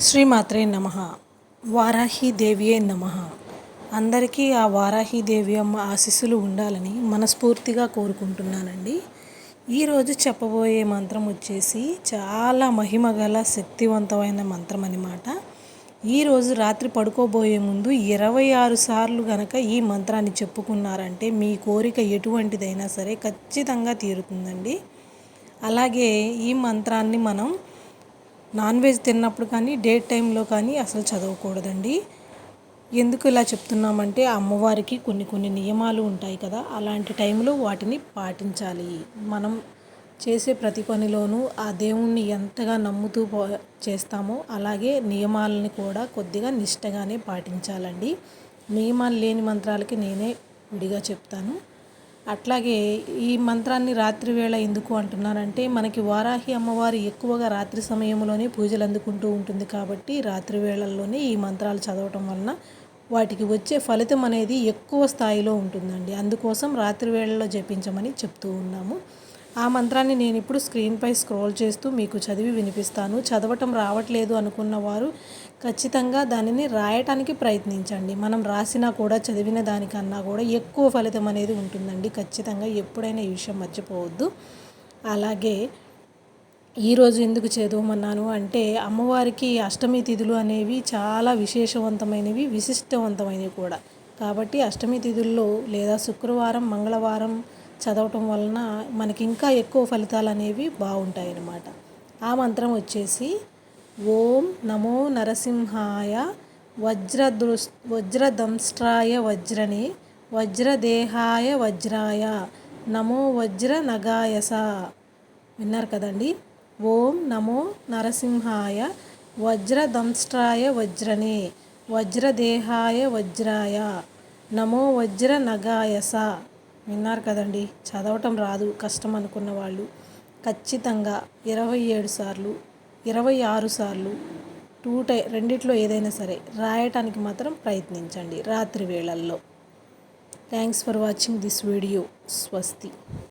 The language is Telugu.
శ్రీమాత్రే నమ. వారాహీదేవియే నమ. అందరికీ ఆ వారాహీదేవి అమ్మ ఆశీస్సులు ఉండాలని మనస్ఫూర్తిగా కోరుకుంటున్నానండి. ఈరోజు చెప్పబోయే మంత్రం వచ్చేసి చాలా మహిమ గల శక్తివంతమైన మంత్రం అన్నమాట ఈరోజు రాత్రి పడుకోబోయే ముందు ఇరవై ఆరు సార్లు గనక ఈ మంత్రాన్ని చెప్పుకున్నారంటే మీ కోరిక ఎటువంటిదైనా సరే ఖచ్చితంగా తీరుతుందండి. అలాగే ఈ మంత్రాన్ని మనం నాన్ వెజ్ తిన్నప్పుడు కానీ డే టైంలో కానీ అసలు చదవకూడదండి. ఎందుకు ఇలా చెప్తున్నామంటే అమ్మవారికి కొన్ని కొన్ని నియమాలు ఉంటాయి కదా అలాంటి టైంలో వాటిని పాటించాలి. మనం చేసే ప్రతి పనిలోనూ ఆ దేవుణ్ణి ఎంతగా నమ్ముతూ చేస్తామో అలాగే నియమాలని కూడా కొద్దిగా నిష్టగానే పాటించాలండి. నియమాలు లేని మంత్రాలకి నేనే విడిగా చెప్తాను. అట్లాగే ఈ మంత్రాన్ని రాత్రి వేళ ఎందుకు అంటున్నానంటే మనకి వారాహి అమ్మవారు ఎక్కువగా రాత్రి సమయంలోనే పూజలు అందుకుంటూ ఉంటుంది కాబట్టి రాత్రి వేళల్లోనే ఈ మంత్రాలు చదవటం వలన వాటికి వచ్చే ఫలితం అనేది ఎక్కువ స్థాయిలో ఉంటుందండి. అందుకోసం రాత్రి వేళల్లో జపించమని చెప్తూ ఉన్నాము. ఆ మంత్రాన్ని నేను ఇప్పుడు స్క్రీన్పై స్క్రోల్ చేస్తూ మీకు చదివి వినిపిస్తాను. చదవటం రావట్లేదు అనుకున్న వారు ఖచ్చితంగా దానిని రాయటానికి ప్రయత్నించండి. మనం రాసినా కూడా చదివిన దానికన్నా కూడా ఎక్కువ ఫలితం అనేది ఉంటుందండి. ఖచ్చితంగా ఎప్పుడైనా ఈ విషయం మర్చిపోవద్దు. అలాగే ఈరోజు ఎందుకు చదవమన్నాను అంటే అమ్మవారికి అష్టమి తిథులు అనేవి చాలా విశేషవంతమైనవి విశిష్టవంతమైనవి కూడా. కాబట్టి అష్టమి తిథుల్లో లేదా శుక్రవారం మంగళవారం చదవటం వలన మనకి ఇంకా ఎక్కువ ఫలితాలు అనేవి బాగుంటాయి అన్నమాట ఆ మంత్రం వచ్చేసి ఓం నమో నరసింహాయ వజ్రదృ వజ్రదంష్ట్రాయ వజ్రని వజ్రదేహాయ వజ్రాయ నమో వజ్ర నగాయస విన్నారు కదండి? ఓం నమో నరసింహాయ వజ్రదంష్ట్రాయ వజ్రని వజ్రదేహాయ వజ్రాయ నమో వజ్ర నగాయస విన్నారు కదండి. చదవటం రాదు కష్టం అనుకున్న వాళ్ళు. ఖచ్చితంగా ఇరవై ఏడు సార్లు ఇరవై ఆరు సార్లు టూ టై రెండిట్లో ఏదైనా సరే రాయటానికి మాత్రం ప్రయత్నించండి రాత్రి వేళల్లో. Thanks for watching this video స్వస్తి